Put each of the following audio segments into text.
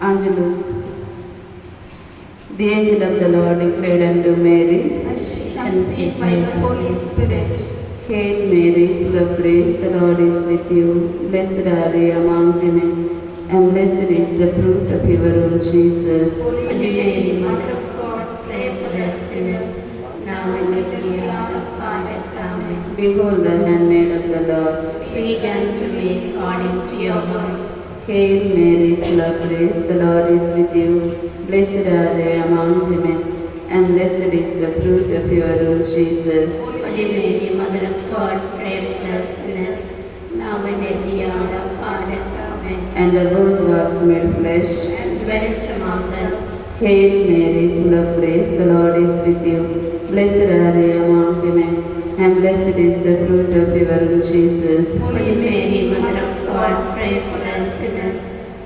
Angelus. The angel of the Lord declared unto Mary, And she conceived by the Holy Spirit. Hail Mary, full of grace, the Lord is with you. Blessed are you among women, and blessed is the fruit of your womb, Jesus. Holy Mary, Mother of God, pray for us sinners, now and at the hour of our death. Amen. Behold the handmaid of the Lord. Be done to me according to your word. Hail Mary, full of grace, the Lord is with you. Blessed are you among women, and blessed is the fruit of your womb, Jesus. Holy Mary, Mother of God, pray for us sinners, now and at the hour of our death. Amen. And the Word was made flesh And dwelt among us. Hail Mary, full of grace, the Lord is with you. Blessed are you among women, and blessed is the fruit of your womb, Jesus. Holy Mary, Mother of God, pray for us sinners,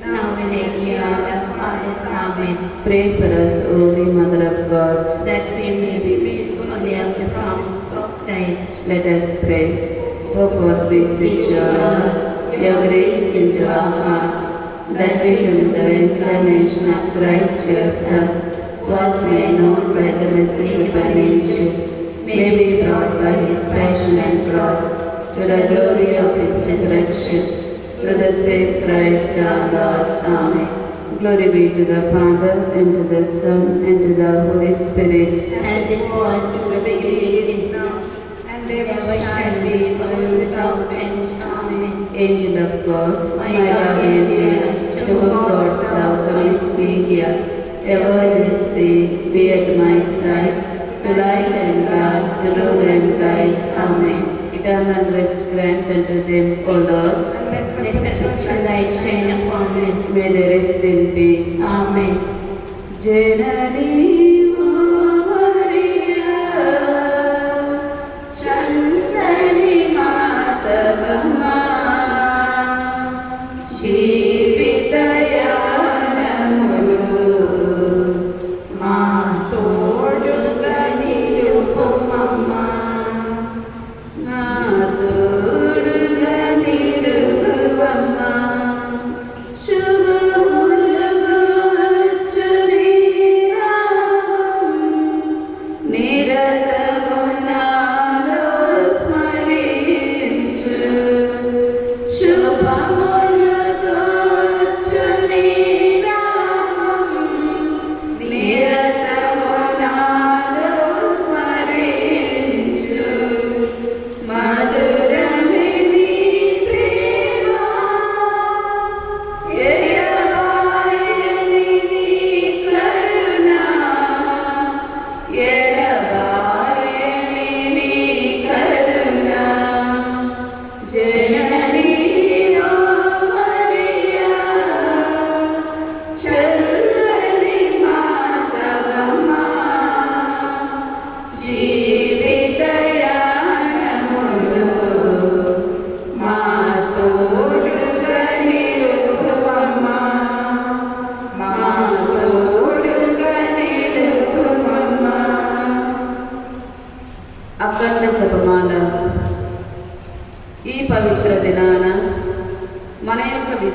now and at the hour of our death. Amen. Pray for us, Holy Mother of God. that we may be made worthy of the promise of Christ. Let us pray. O for beseech your Lord, your grace into our hearts, that we whom the incarnation of Christ your Son was made known by the message of an angel, may be brought by his passion and cross to the glory of his resurrection. Through the same Christ our Lord. Amen. Glory be to the Father, and to the Son, and to the Holy Spirit. As it was in the beginning, is now, and ever shall be, world without end. Amen. Angel of God, My guardian dear, to whom God's thou comest me here, ever this day be at my side, to light and guard, to rule and guide. Amen. Eternal rest grant unto them, O Lord. Let life shine upon them. May they rest in peace. Amen. Generally,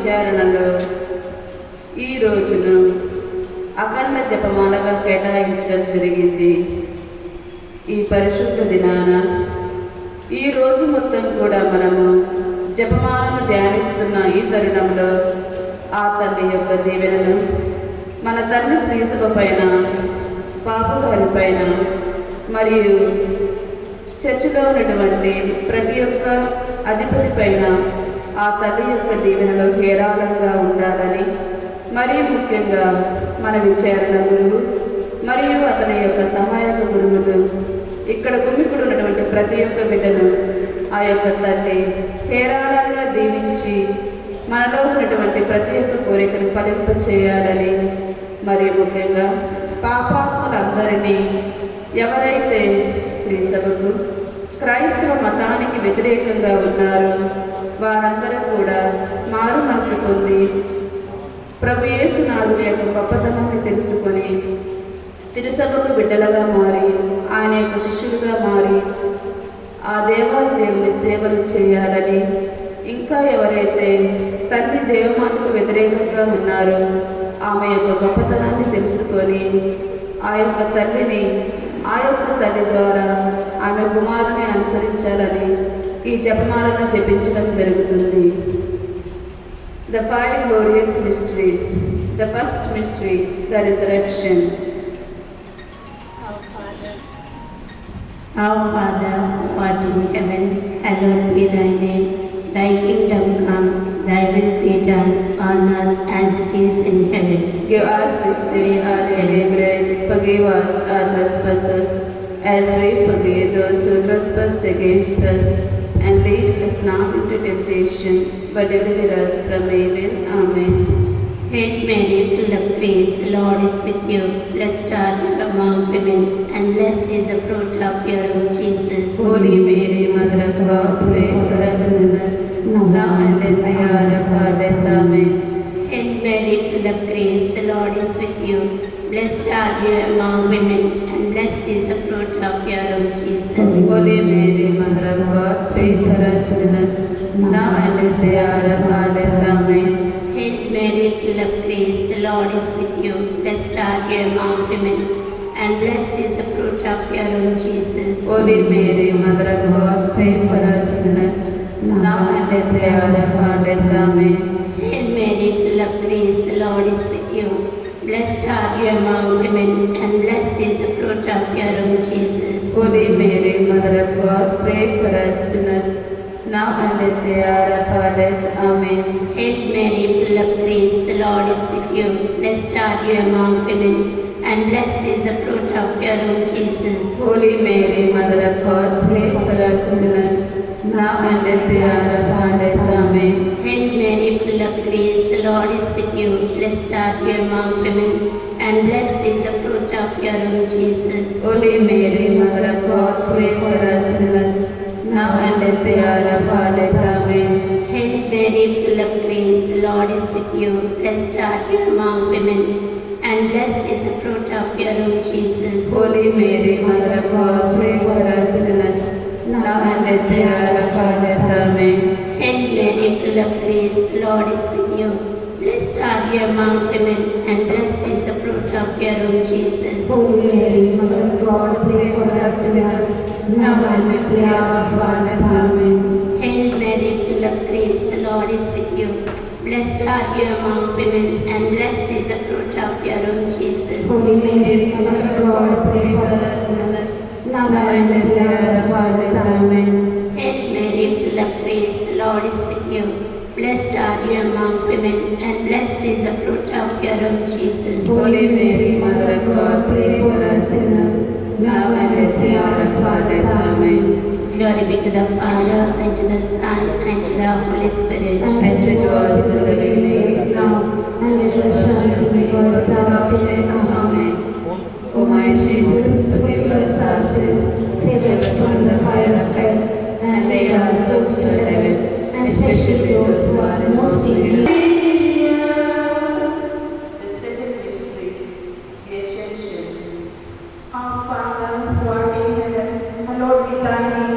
విచారణలో ఈ రోజును అఖండ జపమాలగా కేటాయించడం జరిగింది. ఈ పరిశుద్ధ దినాన ఈ రోజు మొత్తం కూడా మనము జపమాలను ధ్యానిస్తున్న ఈ తరుణంలో ఆ తల్లి యొక్క దీవెనను మన తల్లి శ్రీసభ పైన పాపగారి పైన మరియు చర్చిలో ఉన్నటువంటి ప్రతి ఒక్క అధిపతి పైన ఆ తల్లి యొక్క దీవెనలో హేరాళంగా ఉండాలని మరీ ముఖ్యంగా మన విచారణ గురువు మరియు అతని యొక్క సహాయక గురువులు ఇక్కడ గుమ్మికుడు ఉన్నటువంటి ప్రతి ఒక్క బిడ్డను ఆ యొక్క తల్లి హేరాళంగా దీవించి మనలో ఉన్నటువంటి ప్రతి ఒక్క కోరికను ఫలింప చేయాలని మరియు ముఖ్యంగా పాపాత్ములందరినీ ఎవరైతే శ్రీ సభకు క్రైస్తవ మతానికి వ్యతిరేకంగా ఉన్నారు వారందరూ కూడా మారు మనసు పొంది ప్రభు యేసునాథుని యొక్క గొప్పతనాన్ని తెలుసుకొని తిరుసభకు బిడ్డలుగా మారి ఆయన యొక్క శిష్యులుగా మారి ఆ దేవాది దేవుని సేవలు చేయాలని ఇంకా ఎవరైతే తల్లి దేవమాతకు వ్యతిరేకంగా ఉన్నారో ఆమె యొక్క గొప్పతనాన్ని తెలుసుకొని ఆ యొక్క తల్లిని ఆ యొక్క తల్లి ద్వారా ఆమె కుమారుని అనుసరించాలని ఈ జపమాలను జపించడం జరుగుతుంది The five glorious mysteries. The first mystery, the resurrection. Our Father, our Father, who art in heaven, hallowed be thy name. Thy kingdom come, thy will be done on earth as it is in heaven. Give us this day our daily bread. Forgive us our trespasses, as we forgive those who trespass against us. and lead us not into temptation, but deliver us from evil. Amen. Hail Mary, full of grace, the Lord is with you. Blessed are you among women, and blessed is the fruit of your womb, Jesus. Holy Mary, Mother of God, pray for us sinners, now and at the hour of our death. Amen. Hail Mary, full of grace, the Lord is with you. Blessed are you among women, and blessed is the fruit of your womb, Jesus. Holy Mary, Mother of God, pray for us sinners, now and at the hour of our death. Amen. Hail Mary, full of grace, the Lord is with you. Blessed are you among women, and blessed is the fruit of your womb, Jesus. Holy Mary, Mother of God, pray for us sinners, now and at the hour of our death. Amen. Hail Mary, full of grace, the Lord is with you. Blessed are you among women, and blessed is the fruit of your womb, Jesus. Holy Mary, Mother of God, pray for us sinners, now and at the hour of our death. Amen. Hail Mary, full of grace, the Lord is with you. Blessed are you among women, and blessed is the fruit of your womb, Jesus. Holy Mary, Mother of God, pray for us sinners, now and at the hour of our death. Amen. Hail Mary, full of grace, the Lord is with you. Blessed are you among women, and blessed is the fruit of your womb, Jesus. Holy Mary, Mother Holy Mary, Mother of God, pray for us sinners, now and at the hour of our death. Amen. Hail Mary, full of grace, the Lord is with you. Blessed are you among women, and blessed is the fruit of your womb, Jesus. Holy Mary, Mother of God, pray for us sinners, now and at the hour of our death. Amen. Hail Mary, full of grace, the Lord is with you. Blessed are you among women, and blessed is the fruit of your womb, Jesus. Holy Mary, Mother of God, pray for us sinners, now and at the hour of our death. Amen. Hail Mary, full of grace, the Lord is with you. Blessed are you among women, and blessed is the fruit of your womb, Jesus. Holy Mary, Mother of God, pray for us sinners, now and at the hour of our death. Amen. Glory be to the Father, and to the Son, and to the Holy Spirit. As it was in the beginning, is now, and it will surely be world without end. Amen. O my Jesus, forgive us our sins, Save us from the fire of hell, and lead our souls to heaven, especially those who are most in most need. The second mystery, the Ascension. Our Father who art in heaven, hallowed be thy name.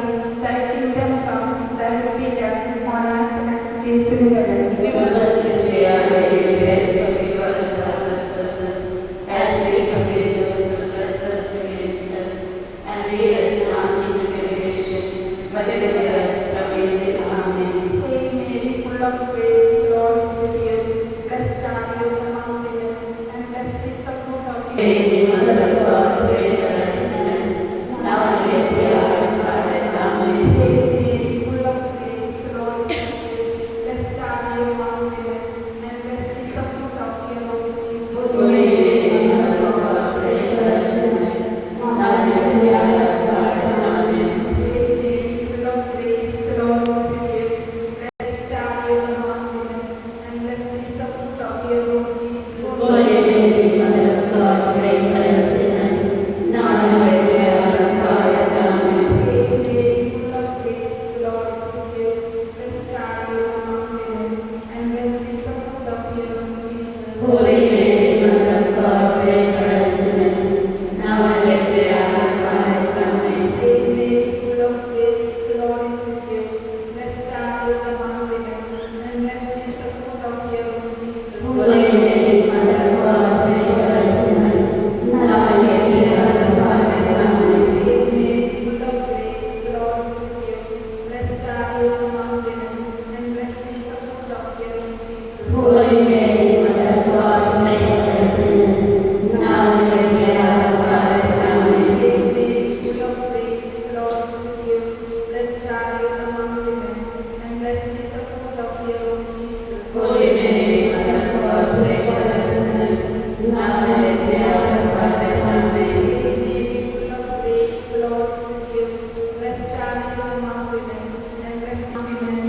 And